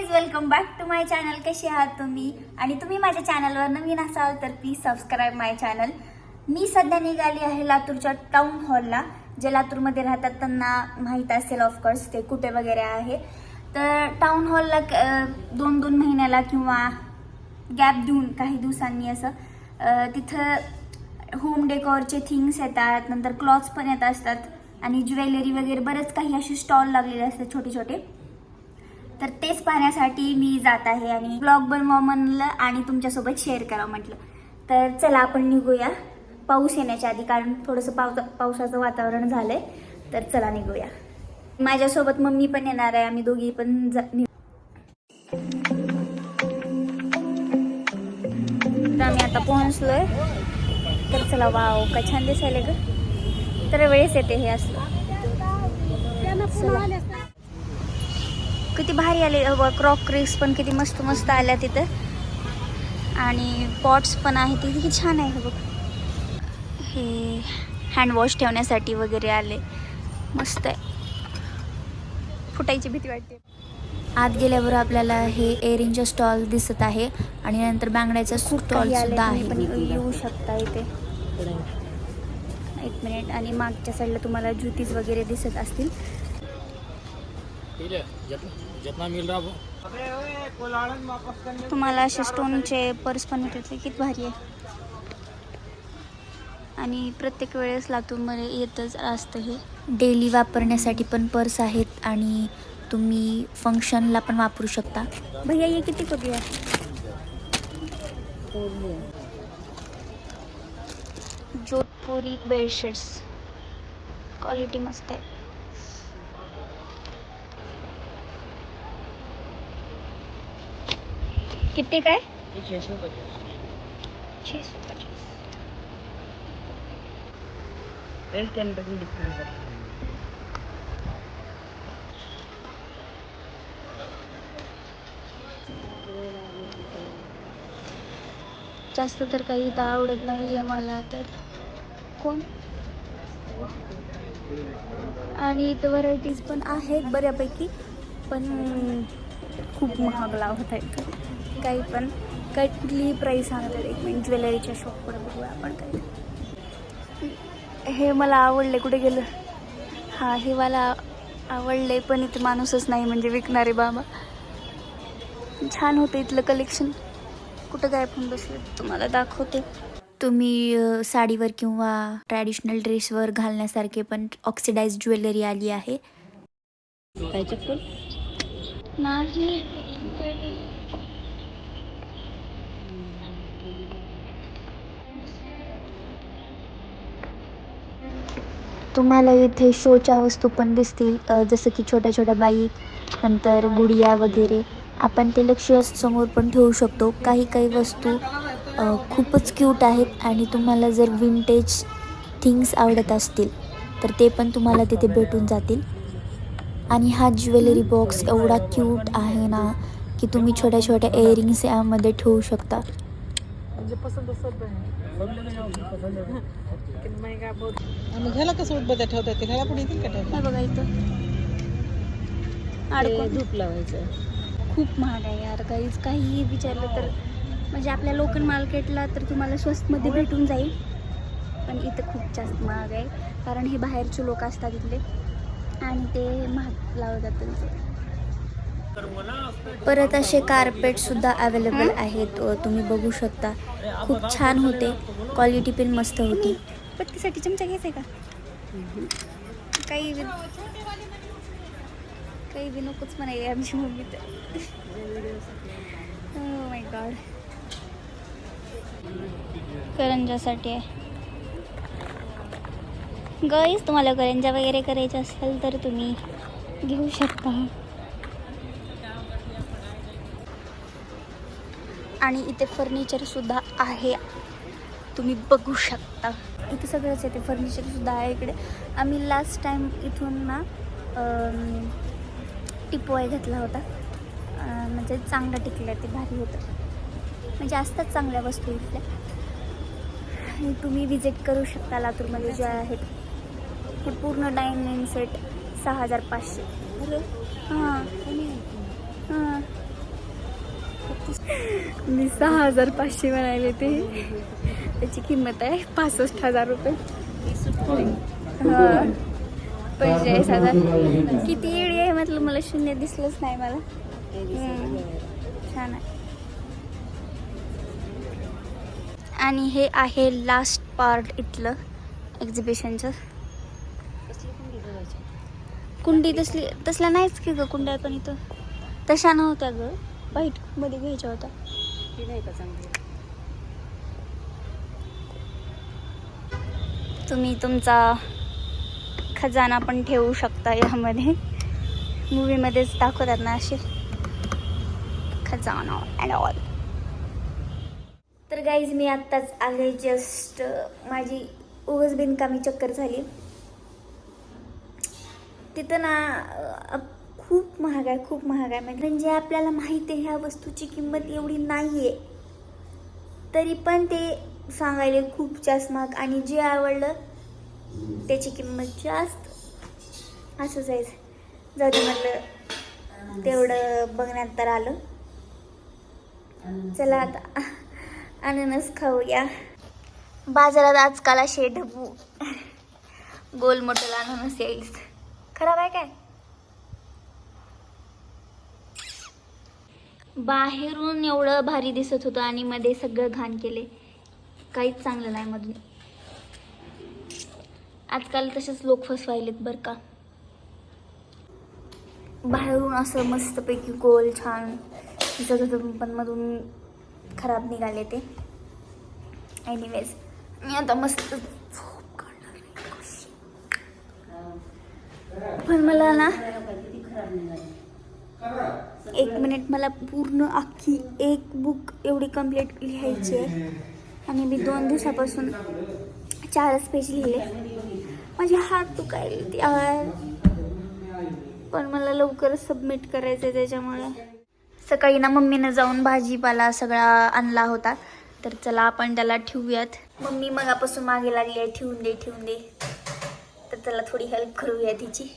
Guys welcome back to my channel कसे आहात तुम्ही? आणि तुम्ही माझ्या चॅनलवर नवीन असाल तर प्लीज सबस्क्राईब माय चॅनल मी सध्या निघाली आहे लातूरच्या टाऊन हॉलला जे लातूरमध्ये राहतात. त्यांना माहीत असेल ऑफकोर्स ते कुठे वगैरे आहे. तर टाऊन हॉलला दोन दोन महिन्याला किंवा गॅप देऊन काही दिवसांनी असं तिथं होम डेकॉरचे थिंग्स येतात नंतर क्लॉथ्स पण येत असतात. आणि ज्वेलरी वगैरे बरेच काही असे स्टॉल लागलेले असतात छोटे छोटे तर तेच पाहण्यासाठी मी जात आहे आणि ब्लॉग बनवावं म्हणलं आणि तुमच्यासोबत शेअर करावं म्हटलं. तर चला आपण निघूया. पाऊस येण्याच्या आधी कारण थोडंसं पावसा पावसाचं वातावरण झालंय. तर चला निघूया. माझ्यासोबत मम्मी पण येणार आहे आम्ही दोघी पण जा निघू. तर आम्ही आता पोहोचलोय. तर चला वाव काय छान दिसायला ग. तर वेळेस येते हे असलं. किती भारी आले. क्रॉकरीज पण किती मस्त मस्त आल्या तिथं. आणि पॉट्स पण आहे ते किती छान आहे हे बघ. हे हँडवॉश ठेवण्यासाठी वगैरे आले. मस्त आहे. फुटायची भीती वाटते. आत गेल्यावर आपल्याला हे एअरिंगचे स्टॉल दिसत आहे आणि नंतर बांगड्याचा स्टॉल सुद्धा आहे. पण येऊ शकता इथे. एक मिनिट आणि मागच्या साईडला तुम्हाला ज्युतीज वगैरे दिसत असतील. ठीक जितना जितना मिल रहा वो. तुम्हाला असे स्टोनचे पर्स पण भेटले. किती भारी आहे. आणि प्रत्येक वेळेस लातूरमध्ये येतच असतं हे. डेली वापरण्यासाठी पण पर्स आहेत आणि तुम्ही फंक्शनला पण वापरू शकता. भैया ये किती करूया जोधपुरी बेडशीट्स क्वालिटी मस्त आहे. किती काय? जास्त तर काही इथं आवडत नाही आहे मला तर. कोण? आणि इथं व्हरायटीज पण आहेत बऱ्यापैकी पण खूप महाग लावत आहेत काही पण. कुठलीही प्राईस सांगतात. एक मिनिट ज्वेलरीच्या शॉपकडे बघूया आपण काही हे मला आवडले कुठे गेलं? हां हे मला आवडले पण इथं माणूसच नाही म्हणजे विकणारे बाबा. छान होतं इथलं कलेक्शन कुठं काय पण बसले तुम्हाला दाखवते. तुम्ही साडीवर किंवा ट्रॅडिशनल ड्रेसवर घालण्यासारखे पण ऑक्सिडाइज ज्वेलरी आली आहे. नाही. तुम्हाला इथे शोच्या वस्तू पण दिसतील. अ, जसं की छोट्या छोट्या बाईक नंतर गुडिया वगैरे. आपण ते लक्ष समोर पण ठेवू शकतो. काही काही वस्तू अ, खूपच क्यूट आहेत आणि तुम्हाला जर विंटेज थिंग्स आवडत असतील तर ते पण तुम्हाला तिथे भेटून जातील. आणि हा ज्वेलरी बॉक्स एवढा क्यूट आहे ना की तुम्ही छोट्या छोट्या इयरिंग्स यामध्ये ठेवू शकता. म्हणजे पसंद है आणि घ्यायला कसं उठबत्या ठेवतात ते? घ्यायला पण येतील का ठेवता हे बघा इथं. अडकून धूप लावायचं खूप महाग आहे यार काहीच काहीही विचारलं तर म्हणजे आपल्या लोकल मार्केटला तर तुम्हाला स्वस्तमध्ये भेटून जाईल. पण इथं खूप जास्त महाग आहे. कारण हे बाहेरचे लोक असतात इथले. आणि ते महाग लावतात त्यांचे. परत असे कार्पेट सुद्धा अवेलेबल आहेत. तुम्ही बघू शकता. खूप छान होते. क्वालिटी पण मस्त होती. पत्तीसाठी चमचा घ्यायचा आहे का? काही बी- काही बी नकोच म्हणाय आमची मम्मी तर. Oh माय गॉड करंजासाठी आहे. गाईस तुम्हाला करंजा वगैरे करायचे असेल तर तुम्ही घेऊ शकता. आणि इथे फर्निचरसुद्धा आहे. तुम्ही बघू शकता. इथे सगळंच येते फर्निचरसुद्धा आहे इकडे. आम्ही लास्ट टाईम इथून ना टिपोय घेतला होता. म्हणजे चांगलं टिकलं ते भारी होतं. म्हणजे असतात चांगल्या वस्तू इथल्या. आणि तुम्ही विजिट करू शकता लातूरमध्ये जे आहेत. हे पूर्ण डायनिंग सेट सहा हजार पाचशे. हां. हां. मी सहा हजार पाचशे म्हणाले ते. त्याची किंमत आहे पासष्ट हजार रुपये. हा. पंचेचाळीस हजार. किती येडी आहे म्हटलं मला शून्य दिसलंच नाही मला. छान आहे. आणि हे आहे लास्ट पार्ट इथलं एक्झिबिशनचं कुंडी तसली तसल्या नाहीच की ग कुंड्या पण इथं. तशा नव्हत्या ग. व्हाईटमध्ये घ्यायच्या होत्या. तुम्ही तुमचा खजाना पण ठेवू शकता यामध्ये. मूवीमध्येच दाखवतात ना असे. खजाना अँड ऑल तर गाईज मी आत्ताच आले जस्ट माझी उगच बिनकामी चक्कर झाली. तिथं ना खूप महाग आहे खूप महाग आहे. म्हणजे आपल्याला माहिती आहे ह्या वस्तूची किंमत एवढी नाही आहे तरी पण ते सांगायले खूप जास्त महाग आणि जे आवडलं त्याची किंमत जास्त. असंच जायचं जाऊ दे म्हटलं तेवढं बघण्यात तर आलं. चला आता अननस खाऊया. बाजारात आजकाल असे ढबू. गोल मोठं अननस येईल खराब आहे काय? बाहेरून एवढं भारी दिसत होतं आणि मध्ये सगळं घाण केले. काहीच चांगलं नाही मधून. आजकाल तसेच लोक फसवायलेत बरं का. बाहेरून असं मस्तपैकी गोल छान दिसत होतं पण मधून खराब निघाले ते. एनिवेज मी आता मस्त झोप काढणार पण मला ना एक मिनिट मला पूर्ण अख्खी एक बुक एवढी कंप्लीट लिहायची आहे. आणि मी दोन दिवसापासून चारच पेज लिहिले. माझे हात दुखायले यार. पण मला लवकरच सबमिट करायचं आहे त्याच्यामुळे. सकाळी ना मम्मीनं जाऊन भाजीपाला सगळा आणला होता. तर चला आपण त्याला ठेवूयात. मम्मी मगापासून मागे लागली आहे ठेवून दे ठेवून दे. तर त्याला थोडी हेल्प करूया तिची.